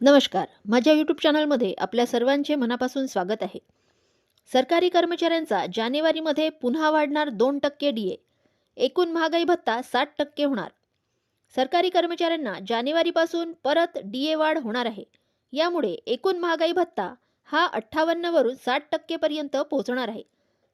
नमस्कार. माझ्या यूट्यूब चॅनलमध्ये आपल्या सर्वांचे मनापासून स्वागत आहे. सरकारी कर्मचाऱ्यांचा जानेवारीमध्ये पुन्हा वाढणार दोन टक्के डी ए एकूण महागाई भत्ता साठ टक्के होणार. सरकारी कर्मचाऱ्यांना जानेवारीपासून परत डी ए वाढ होणार आहे. यामुळे एकूण महागाई भत्ता हा अठ्ठावन्नवरून साठ टक्केपर्यंत पोहोचणार आहे.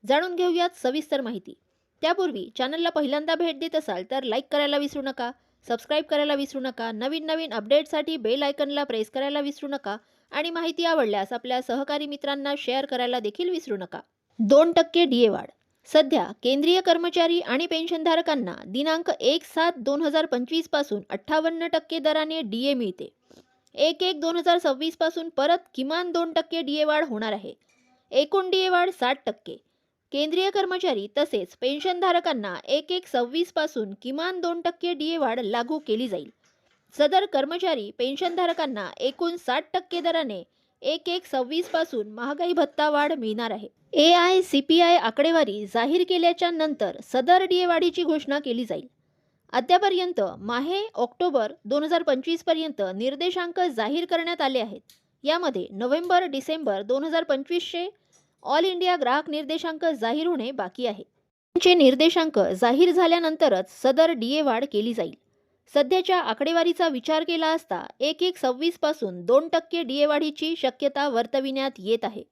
जाणून घेऊयात सविस्तर माहिती. त्यापूर्वी चॅनलला पहिल्यांदा भेट देत असाल तर लाईक करायला विसरू नका. सबस्क्राईब करायला विसरू नका. नवीन नवीन अपडेटसाठी बेल आयकनला प्रेस करायला विसरू नका. आणि माहिती आवडल्यास आपल्या सहकारी मित्रांना शेअर करायला देखील विसरू नका. दोन टक्के डी ए वाढ. सध्या केंद्रीय कर्मचारी आणि पेन्शनधारकांना दिनांक एक सात दोन हजार पंचवीसपासून अठ्ठावन्न टक्के दराने डी ए मिळते. एक एक दोन हजार सव्वीसपासून परत किमान दोन टक्के डी ए वाढ होणार आहे. एकूण डी ए वाढ साठ टक्के. केंद्रीय कर्मचारी तसेच पेन्शनधारकांना एक एक सव्वीसपासून किमान दोन टक्के डीए वाढ लागू केली जाईल. सदर कर्मचारी पेन्शनधारकांना एकूण साठ टक्के दराने एक एक सव्वीसपासून महागाई भत्ता वाढ मिळणार आहे. A I C P I आकडेवारी जाहीर केल्याच्यानंतर सदर डीए वाढीची घोषणा केली जाईल. अद्यापर्यंत माहे ऑक्टोबर दोन हजार पंचवीसपर्यंत निर्देशांक जाहीर करण्यात आले आहेत. यामध्ये नोव्हेंबर डिसेंबर दोन हजार पंचवीसचे ऑल इंडिया ग्राहक निर्देशांक जाहीर होणे बाकी आहे. त्यांचे निर्देशांक जाहीर झाल्यानंतरच सदर डीए वाढ केली जाईल. सध्याच्या आकडेवारीचा विचार केला असता एक एक सव्वीसपासून दोन टक्के डीए वाढीची शक्यता वर्तविण्यात येत आहे.